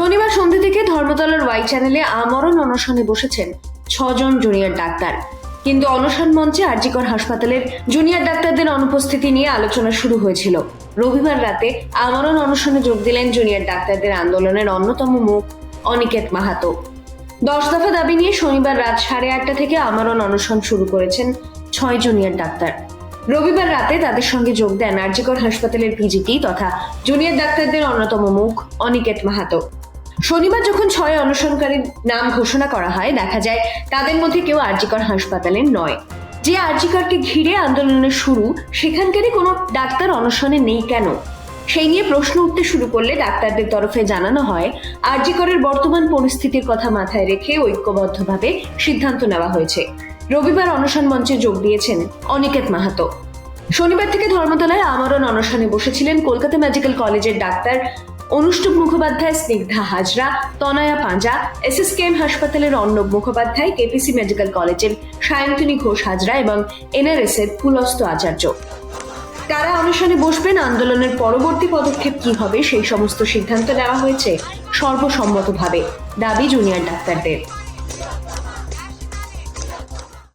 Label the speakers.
Speaker 1: শনিবার সন্ধ্যে থেকে ধর্মতলার ওয়াই চ্যানেলে আমরণ অনশনে বসেছেন ছজন জুনিয়র ডাক্তার। কিন্তু অনশন মঞ্চে আরজিকর হাসপাতালের জুনিয়র ডাক্তারদের অনুপস্থিতি নিয়ে আলোচনা শুরু হয়েছিল। রবিবার রাতে আমরণ অনশনে যোগ দিলেন জুনিয়র ডাক্তারদের আন্দোলনের অন্যতম মুখ অনিকেত মাহাতো। দশ দফা দাবি নিয়ে শনিবার রাত সাড়ে আটটা থেকে আমরণ অনশন শুরু করেছেন ছয় জুনিয়র ডাক্তার। রবিবার রাতে তাদের সঙ্গে যোগ দেন আরজিকর হাসপাতালের পিজিটি তথা জুনিয়র ডাক্তারদের অন্যতম মুখ অনিকেত মাহাতো। শনিবার যখন ছয় অনশনকারীর নাম ঘোষণা করা হয়, দেখা যায় তাদের মধ্যে কেউ আরজিকর হাসপাতালের নয়। যে আরজিকরকে ঘিরে আন্দোলনের শুরু, সেখানকারই কোনো ডাক্তার অনশনে নেই কেন? সেই নিয়ে প্রশ্ন উঠতে শুরু করলে ডাক্তারদের তরফে জানানো হয়, আরজিকরের বর্তমান পরিস্থিতির কথা মাথায় রেখে ঐক্যবদ্ধভাবে সিদ্ধান্ত নেওয়া হয়েছে। রবিবার অনশন মঞ্চে যোগ দিয়েছেন অনিকেত মাহাতো। শনিবার থেকে ধর্মতলায় আমরণ অনশনে বসেছিলেন কলকাতা মেডিকেল কলেজের ডাক্তার অনুষ্টুপ মুখোপাধ্যায় স্নিগ্ধা হাজরা, তনয়া পাঁজা এসএসকেএম হাসপাতালের অর্ণব মুখোপাধ্যায়, কেপিসি মেডিকেল কলেজের সায়ন্তনী ঘোষ হাজরা এবং এনআরএস এর ফুলস্থ আচার্য। তারা অনশনে বসবেন, আন্দোলনের পরবর্তী পদক্ষেপ কি হবে, সেই সমস্ত সিদ্ধান্ত নেওয়া হয়েছে সর্বসম্মতভাবে, দাবি জুনিয়র ডাক্তারদের।